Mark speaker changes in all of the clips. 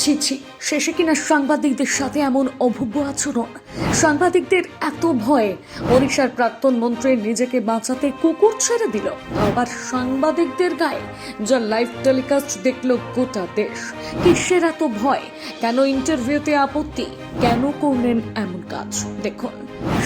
Speaker 1: ছি ছি। শেষে কিনা সাংবাদিকদের সাথে এমন অভব্য আচরণ। সাংবাদিকদের এত ভয়ে ওড়িশার প্রাক্তন মন্ত্রী নিজেকে বাঁচাতে কুকুর ছেড়ে দিল। আবার সাংবাদিকদের গায়ে যা লাইভ টেলিকাস্ট দেখল গোটা দেশ। কিসের এত ভয়? কেন ইন্টারভিউতে আপত্তি? কেন করলেন এমন কাজ? দেখুন,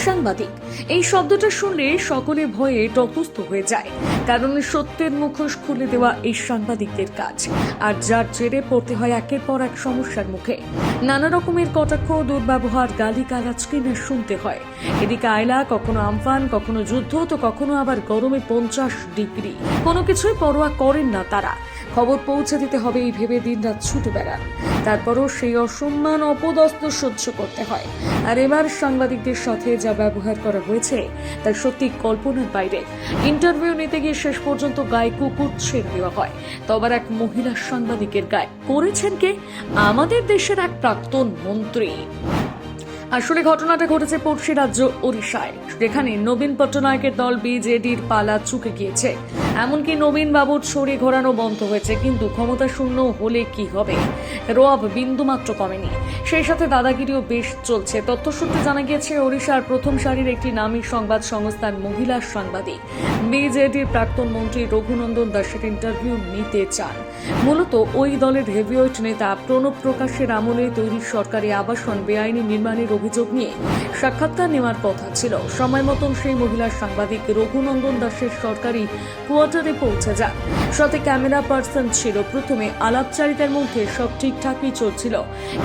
Speaker 1: সাংবাদিক, এই শব্দটা শুনলে সকলে ভয়ে তটস্থ হয়ে যায়। কারণ সত্যের মুখোশ খুলে দেওয়া এই সাংবাদিকদের কাজ। আর যার জেরে পড়তে হয় একের পর এক সমস্যার মুখে। নানা রকমের কটাক্ষ, দুর্ব্যবহার গালি গালাজ কিনে শুনতে হয়। এদিকে আয়লা, কখনো আমফান, কখনো যুদ্ধ, তো কখনো আবার গরমে পঞ্চাশ ডিগ্রি। কোনো কিছুই পরোয়া করেন না তারা। খবর পৌঁছে দিতে হবে এই ভেবে দিনরাত ছুটে বেড়ান। তারপরও সেই অসম্মান অপদস্থ সহ্য করতে হয়। আর এবার সাংবাদিকদের সাথে যা ব্যবহার করা হয়েছে, তা সত্যি কল্পনার বাইরে। ইন্টারভিউ নিতে গিয়ে শেষ পর্যন্ত গায়ে কুকুর ছেড়ে দেওয়া হয়। তবার এক মহিলা সাংবাদিকের গায়ে করেছেন কে? আমাদের দেশের এক প্রাক্তন মন্ত্রী। আসলে ঘটনাটা ঘটেছে পড়শি রাজ্য ওড়িশায়, যেখানে নবীন পট্টনায়কের দল বিজেডির পালা চুকে গিয়েছে। এমনকি নবীন বাবুর ছড়ি ঘোরানো বন্ধ হয়েছে, কিন্তু ক্ষমতা শূন্য হলে কি হবে? রোয়াব বিন্দুমাত্র কমেনি। সেই সাথে দাদাগিরিও বেশ চলছে। তথ্যসূত্রে জানা গিয়েছে, ওড়িশার প্রথম সারির একটি নামী সংবাদ সংস্থার মহিলা সাংবাদিক। বিজেডির প্রাক্তন মন্ত্রী রঘুনন্দন দাসের ইন্টারভিউ নিতে চান। মূলত ওই দলের হেভিওয়েট নেতা প্রণব প্রকাশের আমলে তৈরি সরকারি আবাসন, বেআইনি নির্মাণের অভিযোগ নিয়ে সাক্ষাৎকার নেওয়ার কথা ছিল। সময় মতন সেই মহিলার সাংবাদিক রঘুনন্দন দাসের সরকারি কোয়ার্টারে পৌঁছে যান। সাথে ক্যামেরা পার্সন ছিল। প্রথমে আলাপচারিতার মধ্যে সব ঠিকঠাকই চলছিল।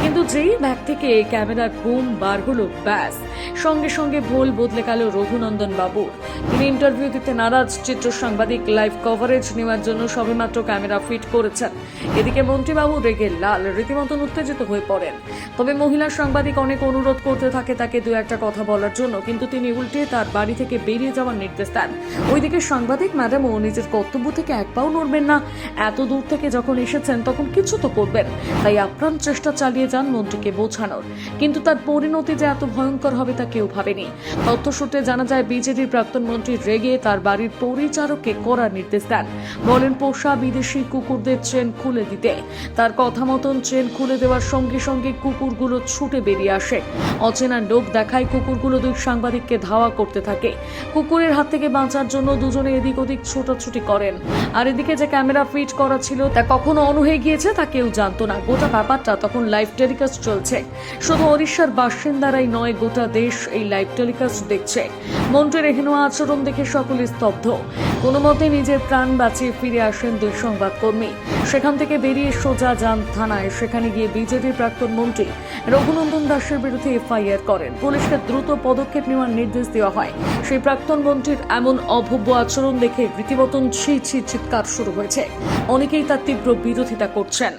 Speaker 1: কিন্তু যেই ব্যাগ থেকে ক্যামেরার বুম বার হলো, ব্যাস। সঙ্গে সঙ্গে ভুল বদলে গেল রঘুনন্দন বাবু। তিনি ইন্টারভিউ দিতে নারাজ চিত্র সাংবাদিক লাইভ কভারেজ নেওয়ার জন্য সবেমাত্র ক্যামেরা ফিট করেছেন। এদিকে মন্ত্রীবাবু রেগে লাল, রীতিমতন উত্তেজিত হয়ে পড়েন। তবে মহিলা সাংবাদিক অনেক অনুরোধ করতে থাকে তাকে দু একটা কথা বলার জন্য, কিন্তু তিনি উল্টে তার বাড়ি থেকে বেরিয়ে যাওয়ার নির্দেশ দেন। ওইদিকে সাংবাদিক ম্যাডামও নিজের কর্তব্য থেকে এক পাও নড়বেন না। এত দূর থেকে যখন এসেছেন, তখন কিছু তো করবেন। তাই আপ্রাণ চেষ্টা চালিয়ে যান মন্ত্রীকে বোঝানোর। কিন্তু তার পরিণতি যে এত ভয়ঙ্কর হবে তা কেউ ভাবেনি। তথ্যসূত্রে জানা যায়, বিজেপির প্রাক্তন মন্ত্রী রেগে তার বাড়ির পরিচারককে করার নির্দেশ দেন। বলেন, পোষা বিদেশি কুকুরদের চেন খুলে দিতে। তার কথা মতন চেন খুলে দেওয়ার সঙ্গে সঙ্গে কুকুরগুলো ছুটে বেরিয়ে আসে। অচেনা লোক দেখায় কুকুরগুলো দুই সাংবাদিককে ধাওয়া করতে থাকে। কুকুরের হাত থেকে বাঁচার জন্য দুজনে এদিক ওদিক ছোটাছুটি করেন। আর এদিকে যে ক্যামেরা ফিট করা ছিল, তা কখনো অন হয়ে গিয়েছে তা কেউ জানতো না। গোটা ব্যাপারটা তখন লাইভ টেলিকাস্ট চলছে। শুধু ওড়িশার বাসিন্দারাই নয়, গোটা দেশ এই লাইভ টেলিকাস্ট দেখছে। মন্ত্রীর এহেন আচরণ দেখে সকলে স্তব্ধ। কোনো মতে নিজের প্রাণ বাঁচিয়ে ফিরে আসেন দুই সংবাদকর্মী সেখান থেকে বেরিয়ে সোজা যান থানায়। সেখানে গিয়ে বিজেপির প্রাক্তন মন্ত্রী রঘুনন্দন দাসের বিরুদ্ধে এফআইআর করেন। পুলিশকে দ্রুত পদক্ষেপ নেওয়ার নির্দেশ দেওয়া হয়। সেই প্রাক্তন মন্ত্রীর এমন অভব্য আচরণ দেখে রীতিমতন ছি ছি চিৎকার শুরু হয়েছে। অনেকেই তার তীব্র বিরোধিতা করছেন।